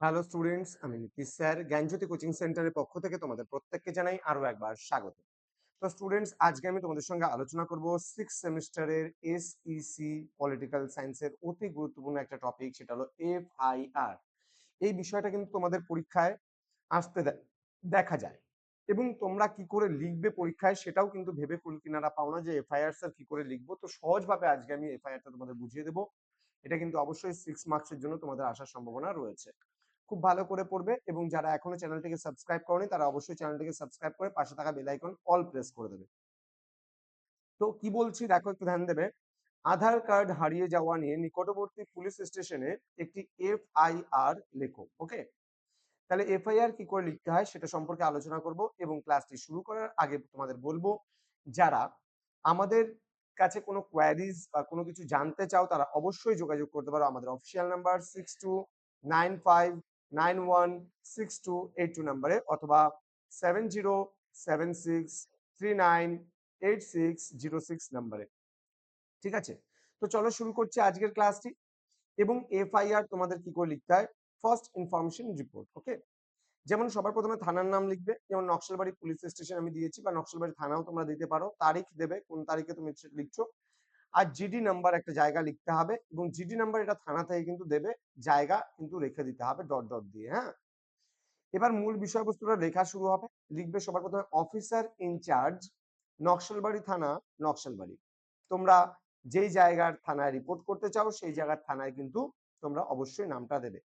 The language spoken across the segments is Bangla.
হ্যালো স্টুডেন্টস আমি নীতিশ স্যার। জ্ঞানজ্যোতি কোচিং সেন্টারের পক্ষ থেকে তোমাদের প্রত্যেককে জানাই আরও একবার স্বাগত। তো স্টুডেন্টস আজকে আমি তোমাদের সঙ্গে আলোচনা করব সিক্স সেমিস্টারের এসইসি পলিটিক্যাল সায়েন্সের অতি গুরুত্বপূর্ণ একটা টপিক সেটা হলো এফআইআর এই বিষয়টা কিন্তু তোমাদের পরীক্ষায় আসতে দেখা যায়। এবং তোমরা কি করে লিখবে পরীক্ষায় সেটাও কিন্তু ভেবে কুল কিনারা পাও না যে এফআইআর স্যার কি করে লিখব। তো সহজভাবে আজকে আমি এফআইআরটা তোমাদের বুঝিয়ে দেবো। এটা কিন্তু অবশ্যই সিক্স মার্কসের জন্য তোমাদের আসার সম্ভাবনা রয়েছে। খুব ভালো করে পড়বে এবং যারা এখনও চ্যানেলটিকে সাবস্ক্রাইব করেনি, তারা অবশ্যই চ্যানেলটিকে সাবস্ক্রাইব করে পাশে থাকা বেল আইকন অল প্রেস করে দেবে। তো কি বলছি দেখো একটু ধ্যান দেবে। আধার কার্ড হারিয়ে যাওয়া নিয়ে নিকটবর্তী পুলিশ স্টেশনে একটি এফআইআর লেখো, ওকে? তাহলে এফআইআর কি করে লিখতে হয় সেটা সম্পর্কে আলোচনা করব এবং ক্লাসটি শুরু করার আগে তোমাদের বলব, যারা আমাদের কাছে কোনো কোয়ারিজ বা কোনো কিছু জানতে চাও তারা অবশ্যই যোগাযোগ করতে পারো। আমাদের official number six two nine five nine one অথবা সেভেন জিরো ঠিক আছে? তো চলো শুরু করছি আজকের ক্লাসটি এবং এফআইআর তোমাদের কি করে লিখতে হয় ফার্স্ট ইনফরমেশন রিপোর্ট ওকে যেমন সবার প্রথমে থানার নাম লিখবে যেমন নকশালবাড়ি পুলিশ স্টেশন আমি দিয়েছি বা নকশালবাড়ি থানাও তোমরা দিতে পারো তারিখ দেবে কোন তারিখে তুমি লিখছো আর জিডি নাম্বার একটা জায়গা লিখতে হবে এবং জিডি নাম্বার এটা থানা থেকে কিন্তু দেবে, জায়গা কিন্তু রেখে দিতে হবে ডট ডট দিয়ে হ্যাঁ? এবার মূল বিষয়বস্তুটা লেখা শুরু হবে, লিখবে সবার প্রথমে অফিসার ইনচার্জ নকশালবাড়ি থানা, নকশালবাড়ি। তোমরা যেই জায়গার থানায় রিপোর্ট করতে চাও, সেই জায়গার থানায় কিন্তু তোমরা অবশ্যই নামটা দেবে।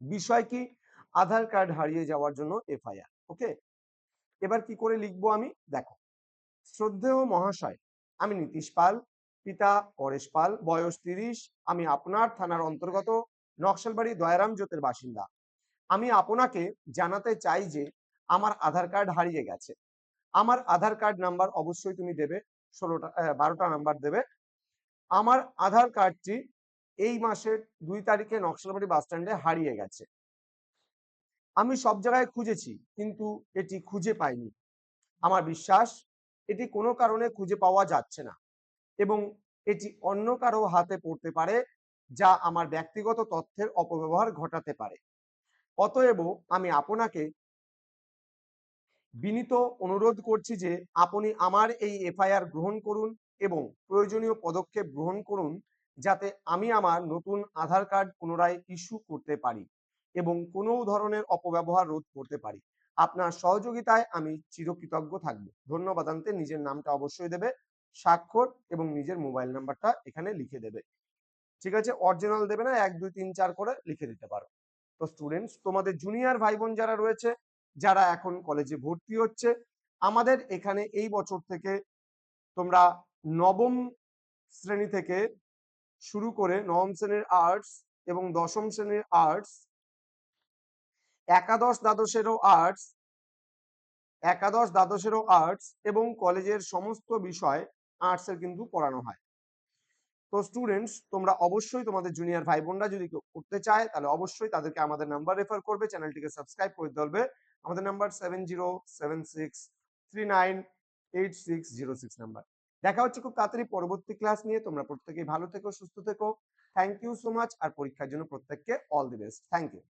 বিষয় কি? আধার কার্ড হারিয়ে যাওয়ার জন্য এফআইআর ওকে এবার কি করে লিখব আমি? দেখো, শ্রদ্ধেয় মহাশয়, আমি নীতিশ পাল পিতা পরেশ পাল, বয়স তিরিশ, আমি আপনার থানার অন্তর্গত নকশালবাড়ি দয়ারাম জোতের বাসিন্দা। আমি আপনাকে জানাতে চাই যে আমার আধার কার্ড হারিয়ে গেছে। আমার আধার কার্ড নাম্বার অবশ্যই তুমি দেবে, ষোলোটা বারোটা নাম্বার দেবে। আমার আধার কার্ডটি এই মাসের দুই তারিখে নকশালবাড়ি বাস স্ট্যান্ডে হারিয়ে গেছে। আমি সব জায়গায় খুঁজেছি, কিন্তু এটি খুঁজে পাইনি। আমার বিশ্বাস, এটি কোনো কারণে খুঁজে পাওয়া যাচ্ছে না। এবং এটি অন্য কারও হাতে পড়তে পারে, যা আমার ব্যক্তিগত তথ্যের অপব্যবহার ঘটাতে পারে। অতএব আমি আপনাকে বিনীত অনুরোধ করছি যে, আপনি আমার এই এফআইআর গ্রহণ করুন এবং প্রয়োজনীয় পদক্ষেপ গ্রহণ করুন, যাতে আমি আমার নতুন আধার কার্ড পুনরায় ইস্যু করতে পারি এবং কোনো ধরনের অপব্যবহার রোধ করতে পারি। আপনার সহযোগিতায় আমি চিরকৃতজ্ঞ থাকব। ধন্যবাদ আনতে নিজের নামটা অবশ্যই দেবে। স্বাক্ষর এবং নিজের মোবাইল নাম্বারটা এখানে লিখে দেবে। ঠিক আছে? অরিজিনাল দেবে না, এক, দুই, তিন, চার করে লিখে দিতে পারো। তো স্টুডেন্টস তোমাদের জুনিয়র ভাই বোন যারা রয়েছে, যারা এখন কলেজে ভর্তি হচ্ছে, আমাদের এখানে এই বছর থেকে তোমরা নবম শ্রেণি থেকে শুরু করে নবম শ্রেণির আর্টস এবং দশম শ্রেণির আর্টস একাদশ দ্বাদশেরও আর্টস একাদশ দ্বাদশেরও আর্টস এবং কলেজের সমস্ত বিষয় আর্টসের কিন্তু পড়ানো হয়। তো স্টুডেন্টস তোমরা অবশ্যই তোমাদের জুনিয়র ভাই বোনরা যদি করতে চায়, তাহলে অবশ্যই তাদেরকে আমাদের নাম্বার রেফার করবে, চ্যানেলটিকে সাবস্ক্রাইব করে দিতে আমাদের number seven zero seven six three nine eight six zero six number দেখা হচ্ছে খুব তাড়াতাড়ি পরবর্তী ক্লাস নিয়ে। তোমরা প্রত্যেকেই ভালো থেকো, সুস্থ থেকো। থ্যাংক ইউ সো মাচ আর পরীক্ষার জন্য প্রত্যেককে all the best thank you